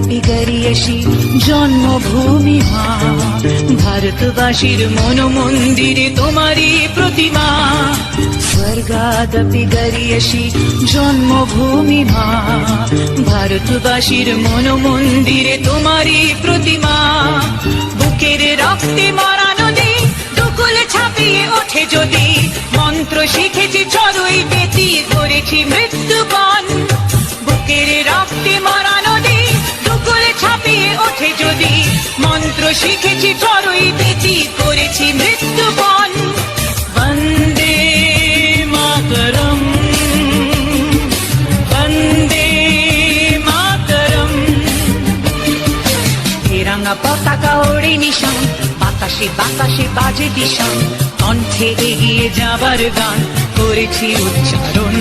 মহিমা ভারতবাসীর মন মন্দিরে তোমারই প্রতিমা। স্বর্গাদপি গরিয়সী জন্মভূমি মা। ভারতবাসীর মন মন্দিরে তোমারই প্রতিমা। বুকের রক্তে মরা নদী, দুকুল ছাপিয়ে ওঠে যদি। মন্ত্র শিখেছি, চড়ুই বেতি করেছি মৃত্যুপণ বুকের রক্তে মরা ছাপিয়ে ওঠে যদি মন্ত্র শিখেছি চড়ুই বেতি করেছি মৃত্যুপণ বন্দে মাতরম বন্দে মাতরম। তেরাঙ্গা পতাকা ওড়ে নিশান, বাতাসে বাতাসে বাজে দিশান। কণ্ঠে এগিয়ে যাবার গান করেছি উচ্চারণ।